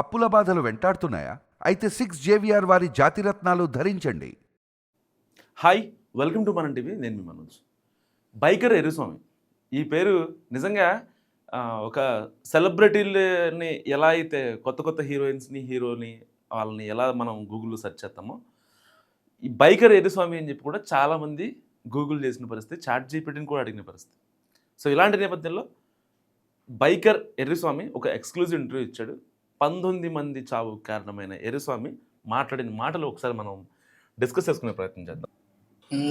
అప్పుల బాధలు వెంటాడుతున్నాయా? అయితే సిక్స్ జేవిఆర్ వారి జాతిరత్నాలు ధరించండి. హాయ్ వెల్కమ్ టు మన టీవీ నేను మీ మనోజ్. బైకర్ ఎరుస్వామి. ఈ పేరు నిజంగా ఒక సెలబ్రిటీలని ఎలా అయితే కొత్త కొత్త హీరోయిన్స్ని హీరోని వాళ్ళని ఎలా మనం గూగుల్లో సెర్చ్ చేస్తామో ఈ బైకర్ ఎరుస్వామి అని చెప్పి కూడా చాలామంది గూగుల్ చేసిన పరిస్థితి చాట్ జీపీటీని కూడా అడిగిన పరిస్థితి. సో ఇలాంటి నేపథ్యంలో బైకర్ ఎర్రిస్వామి ఒక ఎక్స్క్లూజివ్ ఇంటర్వ్యూ ఇచ్చాడు. పంతొమ్మిది మంది చావు కారణమైన ఎర్రిస్వామి మాట్లాడిన మాటలు ఒకసారి మనం డిస్కస్ చేసుకునే ప్రయత్నం చేద్దాం.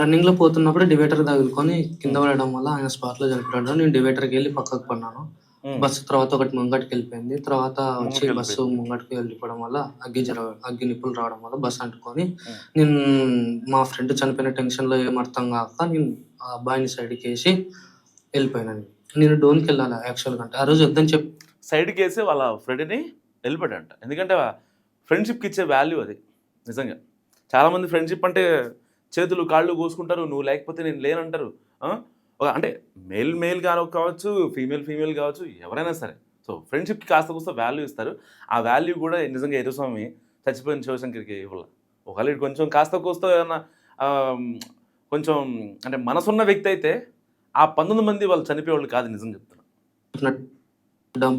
రన్నింగ్లో పోతున్నప్పుడు డివైడర్ తగులుకొని కింద పడడం వల్ల ఆయన స్పాట్లో చనిపోయాడు. నేను డివైడర్కి వెళ్ళి పక్కకు పడినాను బస్సు తర్వాత ఒకటి ముంగటికి వెళ్ళిపోయింది. తర్వాత వచ్చి బస్సు ముంగటికి వెళ్ళిపోవడం వల్ల అగ్గి జర అగ్గి నిప్పులు రావడం వల్ల బస్సు అంటుకొని. నేను మా ఫ్రెండ్ చనిపోయిన టెన్షన్లో ఏం అర్థం కాక నేను ఆ అబ్బాయిని సైడ్కి వేసి వెళ్ళిపోయినాను నేను డోన్కి వెళ్ళాలి యాక్చువల్గా అంటే ఆ రోజు వద్దని చెప్పి సైడ్కి వేసి వాళ్ళ ఫ్రెండ్ని వెళ్ళిపోయాడంట ఎందుకంటే ఫ్రెండ్షిప్కి ఇచ్చే వాల్యూ అది నిజంగా. చాలామంది ఫ్రెండ్షిప్ అంటే చేతులు కాళ్ళు కోసుకుంటారు నువ్వు లేకపోతే నేను లేనంటారు. అంటే మేల్ మేల్ గారు కావచ్చు ఫీమేల్ ఫీమేల్ కావచ్చు ఎవరైనా సరే. సో ఫ్రెండ్షిప్కి కాస్త కూస్త వాల్యూ ఇస్తారు. ఆ వాల్యూ కూడా నిజంగా ఎరుస్వామి చచ్చిపోయిన శివశంకర్కి ఇవ్వాలి. ఒకవేళ కొంచెం కాస్త కూస్త ఏమన్నా కొంచెం అంటే మనసున్న వ్యక్తి అయితే ఆ పంతొమ్మిది మంది వాళ్ళు చనిపోయేవాళ్ళు కాదు నిజం చెప్తున్నా.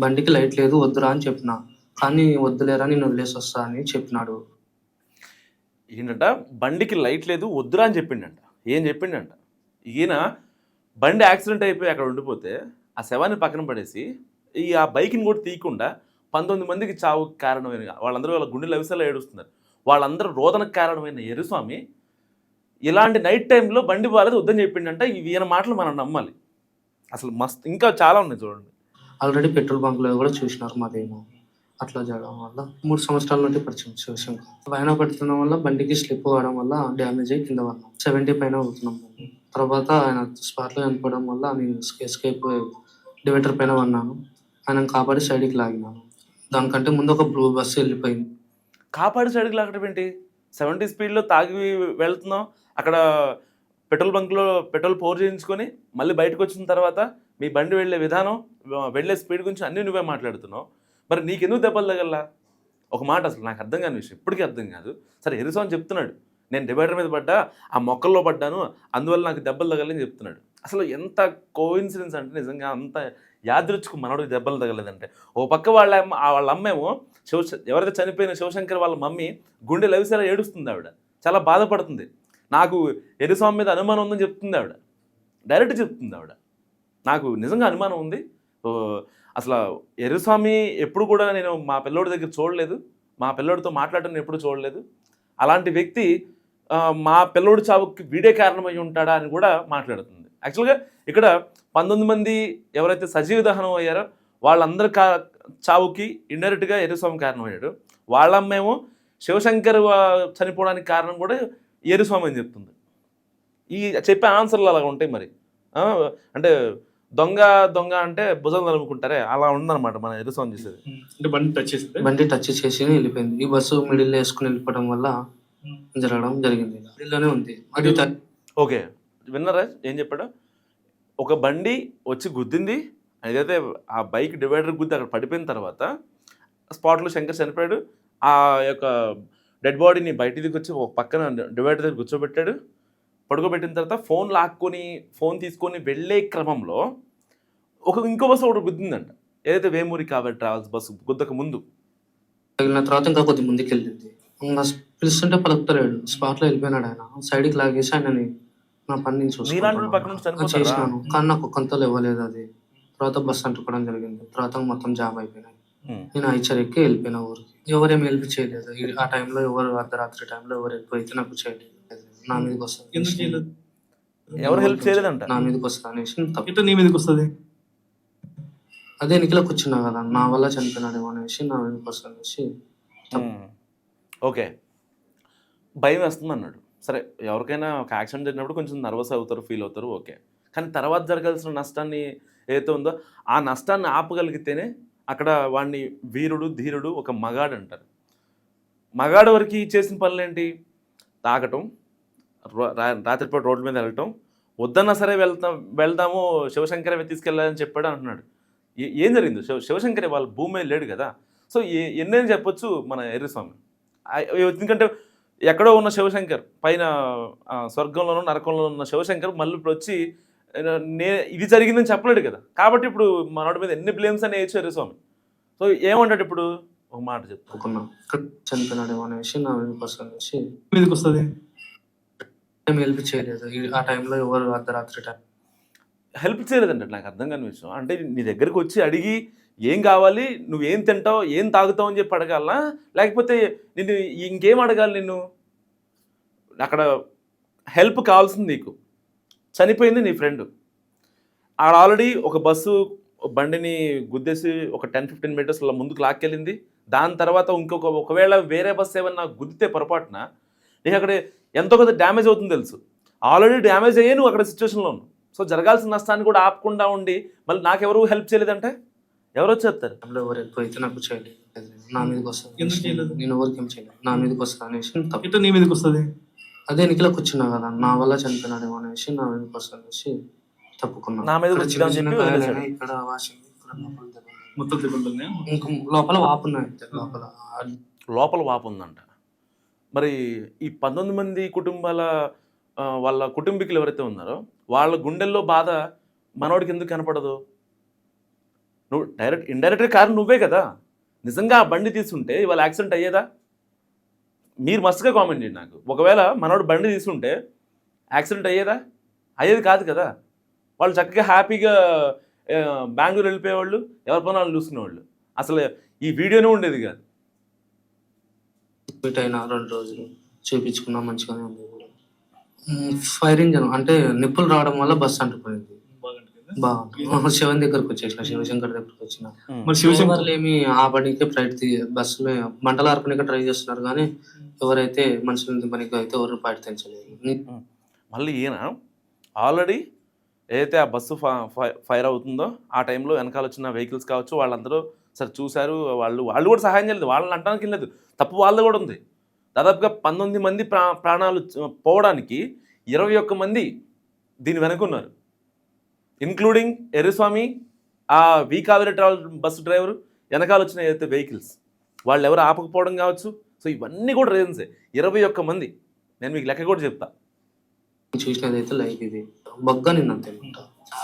బండికి లైట్ లేదు వద్దురా అని చెప్పిన. కానీ వద్దులేరా నేను వదిలేసి వస్తా అని చెప్పినాడు. ఏంటంట బండికి లైట్ లేదు వద్దురా అని చెప్పిండంట. ఏం చెప్పిండంట? ఈయన బండి యాక్సిడెంట్ అయిపోయి అక్కడ ఉండిపోతే ఆ శవాన్ని పక్కన పడేసి ఈ ఆ బైక్ని కూడా తీయకుండా పంతొమ్మిది మందికి చావు కారణమైన వాళ్ళందరూ వాళ్ళ గుండెలు అవిసలా ఏడుస్తున్నారు. వాళ్ళందరూ రోదనకు కారణమైన ఎరుస్వామి ఇలాంటి నైట్ టైంలో బండి బాలేదు వద్దని చెప్పిండంట. ఈయన మాటలు మనం నమ్మాలి. అసలు మస్తు ఇంకా చాలా ఉన్నాయి చూడండి. ఆల్రెడీ పెట్రోల్ బంక్లో కూడా చూసినారు మాదేమో. అట్లా చేయడం వల్ల మూడు సంవత్సరాల నుండి పరిచయం శివశంకర్ పైన పడుతున్న వల్ల బండికి స్లిప్ అవ్వడం వల్ల డ్యామేజ్ అయ్యి కింద పడినాం సెవెంటీ పైన అవుతున్నాం తర్వాత ఆయన స్పాట్లో చనిపోవడం వల్ల నేను ఎస్కేప్ డివైడర్ పైన పడినాను ఆయన కాపాడి సైడ్కి లాగినాను. దానికంటే ముందు ఒక బ్లూ బస్సు వెళ్ళిపోయింది. కాపాడి సైడ్కి లాగడం ఏంటి? సెవెంటీ స్పీడ్లో తాగి వెళ్తున్నాం. అక్కడ పెట్రోల్ బంక్లో పెట్రోల్ పోర్ చేయించుకొని మళ్ళీ బయటకు వచ్చిన తర్వాత మీ బండి వెళ్ళే విధానం వెళ్ళే స్పీడ్ గురించి అన్నీ నువ్వే మాట్లాడుతున్నావు. మరి నీకెందుకు దెబ్బలు తగల్లా? ఒక మాట అసలు నాకు అర్థం కాని విషయం ఇప్పటికీ అర్థం కాదు. సరే ఎరుసాన్ చెప్తున్నాడు. నేను డివైడర్ మీద పడ్డా ఆ మొక్కల్లో పడ్డాను అందువల్ల నాకు దెబ్బలు తగలని చెప్తున్నాడు. అసలు ఎంత కోఇన్సిడెన్స్ అంటే నిజంగా అంత యాదృచ్చుకు మనోడికి దెబ్బలు తగలేదంటే ఓ పక్క వాళ్ళ అమ్మ వాళ్ళ అమ్మేమో శివ ఎవరైతే చనిపోయిన శివశంకర్ వాళ్ళ మమ్మీ గుండె లవిసేలా ఏడుస్తుంది ఆవిడ. చాలా బాధపడుతుంది. నాకు ఎరుస్వామి మీద అనుమానం ఉందని చెప్తుంది ఆవిడ. డైరెక్ట్ చెప్తుంది ఆవిడ. నాకు నిజంగా అనుమానం ఉంది. ఓ, అసలు ఎరుస్వామి ఎప్పుడు కూడా నేను మా పిల్లోడి దగ్గర చూడలేదు. మా పిల్లోడితో మాట్లాడటం ఎప్పుడు చూడలేదు. అలాంటి వ్యక్తి మా పిల్లోడి చావుకి వీడే కారణమై ఉంటాడా అని కూడా మాట్లాడుతుంది. యాక్చువల్గా ఇక్కడ పంతొమ్మిది మంది ఎవరైతే సజీవ దహనం అయ్యారో వాళ్ళందరి కా చావుకి ఇండైరెక్ట్గా ఎరుస్వామి కారణమయ్యాడు. వాళ్ళమ్మేమో శివశంకర్ చనిపోవడానికి కారణం కూడా ఎరుస్వామి అని చెప్తుంది. ఈ చెప్పే ఆన్సర్లు అలా ఉంటాయి మరి అంటే దొంగ దొంగ అంటే భుజం తలుముకుంటారే అలా ఉందన్నమాట మన ఎరుస్వామి చేసేది. అంటే బండి టచ్ బండి టచ్ చేసి వెళ్ళిపోయింది. ఈ బస్సు మిడిల్ వేసుకుని వెళ్ళిపోవడం వల్ల జరగడం జరిగింది. మిడిల్లోనే ఉంది. అది ఓకే. విన్నారా? ఏం చెప్పాడు? ఒక బండి వచ్చి గుద్దింది. ఏదైతే ఆ బైక్ డివైడర్ గుద్ది అక్కడ పడిపోయిన తర్వాత స్పాట్లో శంకర్ చనిపోయాడు. ఆ యొక్క డెడ్ బాడీని బయటికి వచ్చి ఒక పక్కన డివైడర్ దగ్గర కూర్చోబెట్టాడు. పడుకోబెట్టిన తర్వాత ఫోన్ లాక్కొని ఫోన్ తీసుకొని వెళ్ళే క్రమంలో ఒక ఇంకో బస్సు ఒకటి గుద్దిందంట. ఏదైతే వేమూరి కాబట్టి ట్రావెల్స్ బస్సు గుద్దక ముందు. తగిలిన తర్వాత ఇంకా కొద్ది ముందుకు వెళ్ళింది పిలుస్తుంటే పలుకుతలేడు. స్పాట్లో వెళ్ళిపోయినాడు ఆయన. సైడ్కి లాగేసి ఆయనని నా పని నేను? చేసినాను. కానీ నాకు కొంతలో ఇవ్వలేదు అది. తర్వాత బస్ అంటుకోవడం జరిగింది. తర్వాత మొత్తం జామ్ అయిపోయినాయి. నేను ఐచర్ ఎక్కి వెళ్ళిపోయిన ఊరికి. ఎవరేం హెల్ప్ చేయలేదు. ఆ టైంలో ఎవరు అర్ధరాత్రి టైంలో ఎవరు ఎక్కువ అయితే నాకు చేయలేదు. నా మీదకి వస్తుంది ఎందుకు చేయలేదు? ఎవరు హెల్ప్ చేయలేదంట? నా మీదకి వస్తుంది అనేసి నేను తప్పు. ఇట్లా నీ మీదకి వస్తుంది? అదే ఎన్నికలకు కూర్చున్నా కదా నా వల్ల చనిపోయినాడేమో అనేసి నా మీదకి వస్తుంది అనేసి. ఓకే. భయం వేస్తుంది అన్నాడు. సరే ఎవరికైనా ఒక యాక్సిడెంట్ జరిగినప్పుడు కొంచెం నర్వస్ అవుతారు ఫీల్ అవుతారు ఓకే. కానీ తర్వాత జరగాల్సిన నష్టాన్ని ఏదైతే ఉందో ఆ నష్టాన్ని ఆపగలిగితేనే అక్కడ వాడిని వీరుడు ధీరుడు ఒక మగాడు అంటారు మగాడు వరకు చేసిన పనులు ఏంటి తాగటం రాత్రిపూట రోడ్ల మీద వెళ్ళటం. వద్దన్నా సరే వెళ్తాం వెళ్దాము శివశంకరే తీసుకెళ్ళాలని చెప్పాడు అంటున్నాడు. ఏ- ఏం జరిగింది? శివ శివశంకరే వాళ్ళ భూమి మీద లేడు కదా. సో ఎన్నైనా చెప్పొచ్చు మన ఎర్రస్వామి. ఎందుకంటే ఎక్కడో ఉన్న శివశంకర్ పైన స్వర్గంలోనూ నరకంలో ఉన్న శివశంకర్ మళ్ళీ ఇప్పుడు వచ్చి నే ఇది జరిగిందని చెప్పలేడు కదా. కాబట్టి ఇప్పుడు మనోడి మీద ఎన్ని బ్లేమ్స్ అని వేయచ్చు ఎర్రస్వామి. సో ఏమంటాడు ఇప్పుడు? ఒక మాట చెప్పుకున్నాం చనిపోయినాడు ఇక్కడ విషయం నా మీదకి వస్తుంది. హెల్ప్ చేయలేదు. ఆ టైంలో ఎవరు అర్ధరాత్రి టైం? హెల్ప్ చేయలేదండి నాకు అర్థం కాని విషయం. అంటే నీ దగ్గరికి వచ్చి అడిగి ఏం కావాలి నువ్వేం తింటావు ఏం తాగుతావు అని చెప్పి అడగాలా? లేకపోతే నిన్ను ఇంకేం అడగాలి నిన్ను? అక్కడ హెల్ప్ కావాల్సింది నీకు. చనిపోయింది నీ ఫ్రెండ్. ఆడ ఆల్రెడీ ఒక బస్సు బండిని గుద్దేసి ఒక టెన్ ఫిఫ్టీన్ మీటర్స్ ముందుకు లాక్కెళ్ళింది. దాని తర్వాత ఇంకొక ఒకవేళ వేరే బస్సు ఏమన్నా గుద్దితే పొరపాటున నీకు అక్కడ ఎంతో కొంత డ్యామేజ్ అవుతుంది తెలుసు. ఆల్రెడీ డ్యామేజ్ అయ్యే నువ్వు అక్కడ సిచ్యువేషన్లో ఉన్నావు. సో జరగాల్సిన నష్టాన్ని కూడా ఆపకుండా ఉండి మళ్ళీ నాకెవరు హెల్ప్ చేయలేదంటే? ఎవరు వచ్చేస్తారు? ఎవరు హెల్ప్ అయితే నాకు చేయలేదు. నా మీదకి వస్తుంది? నేను ఎవరికి ఏం చేయలేదు. నా మీదకి వస్తా అనేసి తప్పు. ఇట్లా నీ మీదకి వస్తుంది? అదే ఎన్నికలకు వచ్చినా కదా నా వల్ల చనిపోయినాడేమో అనేసి నా మీదకి వస్తా అనేసి తప్పుకున్నా. నా ఇక్కడ వాసింది ఇక్కడ లోపల. మొత్తం లోపల లోపల వాపు ఉందంట. మరి ఈ పంతొమ్మిది మంది కుటుంబాల వాళ్ళ కుటుంబీకులు ఎవరైతే ఉన్నారో వాళ్ళ గుండెల్లో బాధ మనోడికి ఎందుకు కనపడదు? నువ్వు డైరెక్ట్ ఇండైరెక్ట్గా కారణం నువ్వే కదా? నిజంగా ఆ బండి తీసుంటే ఇవాళ యాక్సిడెంట్ అయ్యేదా? మీరు మస్తుగా కామెంట్ చేయండి నాకు. ఒకవేళ మనోడు బండి తీసుంటే యాక్సిడెంట్ అయ్యేదా? అయ్యేది కాదు కదా. వాళ్ళు చక్కగా హ్యాపీగా బెంగళూరు వెళ్ళిపోయేవాళ్ళు ఎవరి పనులు వాళ్ళు చూసుకునేవాళ్ళు. అసలు ఈ వీడియోనే ఉండేది కాదు. మీట్ అయిన రెండు రోజులు చూపించుకున్నా మంచిగానే ఉంది ఫైర్ ఇంజన్ అంటే నిప్పులు రావడం వల్ల బస్సు అంటుకుపోయింది. బాగా శివన్ దగ్గరకు వచ్చేసిన శివశంకర్ దగ్గరకు వచ్చిన. మరి శివశంకర్ ఏమి ఆపడానికి ప్రయత్ని బస్సులో మంటలు ఆర్పడానికి ట్రై చేస్తున్నారు కానీ ఎవరైతే మనుషులు దింపడానికి అయితే ఎవరు ప్రయత్నించలేదు మళ్ళీ ఈయన ఆల్రెడీ ఏదైతే ఆ బస్సు ఫైర్ అవుతుందో ఆ టైంలో వెనకాల వచ్చిన వెహికల్స్ కావచ్చు వాళ్ళందరూ సరే చూశారు వాళ్ళు వాళ్ళు కూడా సహాయం చేయలేదు వాళ్ళని అంటానికి లేదు. తప్పు వాళ్ళది కూడా ఉంది. దాదాపుగా పంతొమ్మిది మంది ప్రా ప్రాణాలు పోవడానికి ఇరవై ఒక్క మంది దీని వెనుకున్నారు ఇంక్లూడింగ్ ఎర్రస్వామి ఆ V Kaveri travel bus driver వెనకాల వచ్చిన ఏదైతే వెహికల్స్ వాళ్ళు ఎవరు ఆపకపోవడం కావచ్చు. సో ఇవన్నీ కూడా రీజన్సే ఇరవై ఒక్క మంది. నేను మీకు లెక్క కూడా చెప్తా. చూసినది అయితే లైక్ ఇది. బొగ్గ నిన్న అంతే.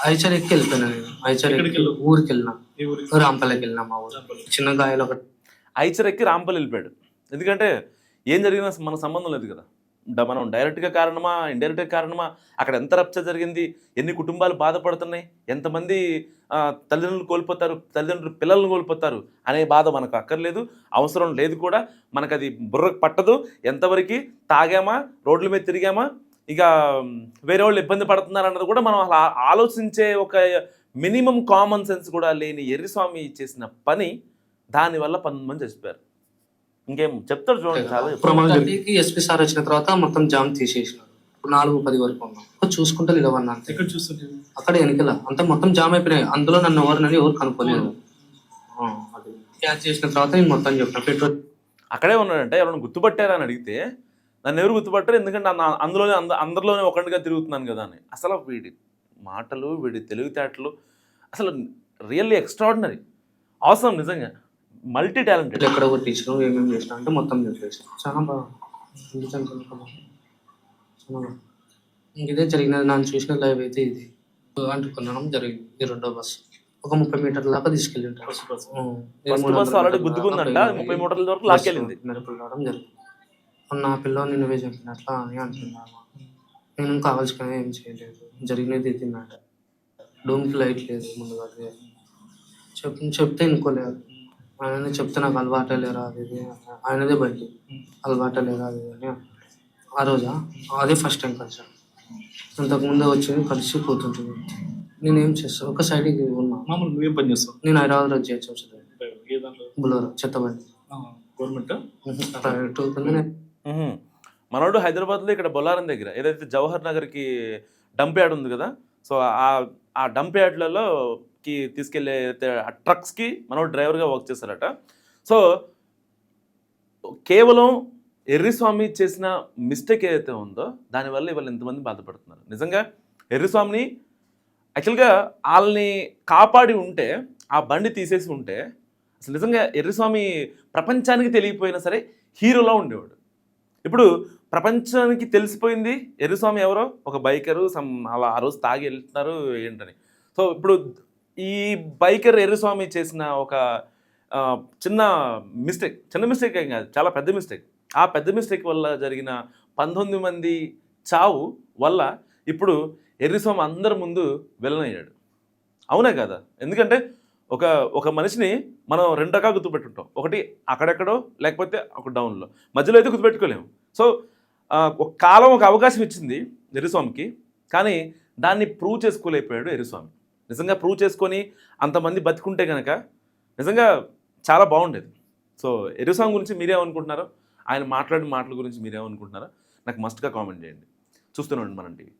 ఐచర్ ఎక్కి వెళ్ళిపోయినా నేను. ఐచర్ ఎక్కి? ఊరికి? వెళ్ళినా? రాంపల్లకి వెళ్ళినా మా ఊరు. చిన్న గాయాలు ఒకటి. ఐచరెక్కి రాంపల్లి వెళ్ళిపోయాడు. ఎందుకంటే ఏం జరిగినా మన సంబంధం లేదు కదా. మనం డైరెక్ట్గా కారణమా ఇండైరెక్ట్గా కారణమా? అక్కడ ఎంత రప్చ జరిగింది? ఎన్ని కుటుంబాలు బాధపడుతున్నాయి? ఎంతమంది తల్లిదండ్రులు కోల్పోతారు? తల్లిదండ్రులు పిల్లల్ని కోల్పోతారు? అనే బాధ మనకు అక్కర్లేదు. అవసరం లేదు కూడా. మనకు అది బుర్రకు పట్టదు. ఎంతవరకు తాగామా? రోడ్ల మీద తిరిగామా? ఇక వేరే వాళ్ళు ఇబ్బంది పడుతున్నారు అన్నది కూడా మనం అలా ఆలోచించే ఒక మినిమం కామన్ సెన్స్ కూడా లేని ఎర్రిస్వామి చేసిన పని దానివల్ల పంతొమ్మిది మంది చచ్చిపోయారు ఇంకేం చెప్తారు చూడండి చాలా ఎస్పీ సార్ వచ్చిన తర్వాత మొత్తం జామ్ తీసేసినారు. నాలుగు పది వరకు ఉన్నాం. చూసుకుంటే నిలవన్నా ఎక్కడ చూస్తుంటే అక్కడ వెనకల. అంతా మొత్తం జామ్ అయిపోయినాయి. అందులో నన్ను ఎవరినని ఎవరు కనుక్కోలేదు. క్యాచ్ చేసిన తర్వాత నేను మొత్తం చెప్పిన. పెట్రోల్ అక్కడే ఉన్నాడంటే. ఎవరైనా గుర్తుపట్టారా అని అడిగితే నన్ను ఎవరు గుర్తుపట్టారు? ఎందుకంటే అందులోనే అంద అందరిలోనే ఒకటిగా తిరుగుతున్నాను కదా అని. అసలు వీడి మాటలు వీడి తెలివితేటలు అసలు రియల్లీ ఎక్స్ట్రాడినరీ. అవసరం నిజంగా. మల్టీ టాలెంటెడ్ ఎక్కడ కొట్టించిన ఏమేమి చేసిన అంటే మొత్తం చెప్పేసి. చాలా బాగా. ఇంక ఇదే జరిగినది నన్ను చూసిన లైవ్ అయితే ఇది. అంటుకున్నాను జరిగింది. ఈ రెండో బస్సు. ఒక ముప్పై మీటర్ల దాకా తీసుకెళ్ళింటారు. ఫస్ట్ బస్ ఆల్రెడీ గుద్దుకుందంట. ముప్పై మూటల వరకు లాక్కెళ్ళింది మెరుపులు రావడం జరిగింది. నా పిల్లని నువ్వే చెప్పినట్లా అని అంటున్నాను. నేను కావాల్సిన ఏం చేయలేదు. జరిగినది ఇది మ్యాటర్. డోమ్కి లైట్ లేదు ముందుగా. అది. చెప్ చెప్తే ఇంకోలేదు ఆయన చెప్తే నాకు అలవాటే లేరా అది ఇది. ఆయనదే బండి అలవాటే లేరా అది అని. ఆ రోజా? అదే ఫస్ట్ టైం కలిసాను ఇంతకుముందే వచ్చి కలిసి పోతుంటుంది నేనేం చేస్తాను ఒక సైడ్కి ఉన్నా. మామూలు నువ్వేం పని చేస్తావు? నేను హైదరాబాద్ వచ్చి వచ్చి ఏ దాంట్లో? బులోరా చెత్త బండి. గవర్నమెంట్? ప్రైవేట్. మనోడు హైదరాబాద్లో ఇక్కడ బొల్లారం దగ్గర ఏదైతే జవహర్ నగర్కి డంప్ యార్డ్ ఉంది కదా? సో ఆ ఆ డంప్ యార్డ్లలో కి తీసుకెళ్ళే ఆ ట్రక్స్కి మనోడు డ్రైవర్గా వర్క్ చేస్తారట సో కేవలం ఎర్రిస్వామి చేసిన మిస్టేక్ ఏదైతే ఉందో దానివల్ల ఇవాళ ఎంతమంది బాధపడుతున్నారు. నిజంగా ఎర్రిస్వామిని యాక్చువల్గా వాళ్ళని కాపాడి ఉంటే ఆ బండి తీసేసి ఉంటే అసలు నిజంగా ఎర్రిస్వామి ప్రపంచానికి తెలియపోయినా సరే హీరోలా ఉండేవాడు. ఇప్పుడు ప్రపంచానికి తెలిసిపోయింది ఎర్రిస్వామి ఎవరో? ఒక బైకరు సమ్ అలా ఆ రోజు తాగి వెళ్తున్నారు ఏంటని. సో ఇప్పుడు ఈ బైకర్ ఎర్రస్వామి చేసిన ఒక చిన్న మిస్టేక్ చిన్న మిస్టేక్ ఏం కాదు చాలా పెద్ద మిస్టేక్ ఆ పెద్ద మిస్టేక్ వల్ల జరిగిన పంతొమ్మిది మంది చావు వల్ల ఇప్పుడు ఎర్రిస్వామి అందరి ముందు వెళ్ళనయ్యాడు అవునా కదా? ఎందుకంటే ఒక ఒక మనిషిని మనం రెండు రకాలు గుర్తుపెట్టుంటాం. ఒకటి అక్కడెక్కడో లేకపోతే ఒక డౌన్లో మధ్యలో అయితే గుర్తుపెట్టుకోలేము. సో ఒక కాలం ఒక అవకాశం ఇచ్చింది ఎర్రిస్వామికి కానీ దాన్ని ప్రూవ్ చేసుకోలేకపోయాడు ఎర్రిస్వామి. నిజంగా ప్రూవ్ చేసుకొని అంతమంది బతికుంటే కనుక నిజంగా చాలా బాగుండేది. సో ఎరుసాంగ్ గురించి మీరేమనుకుంటున్నారో ఆయన మాట్లాడిన మాటల గురించి మీరేమనుకుంటున్నారో నాకు మస్ట్గా కామెంట్ చేయండి. చూస్తూనే ఉండండి మనం టీవీ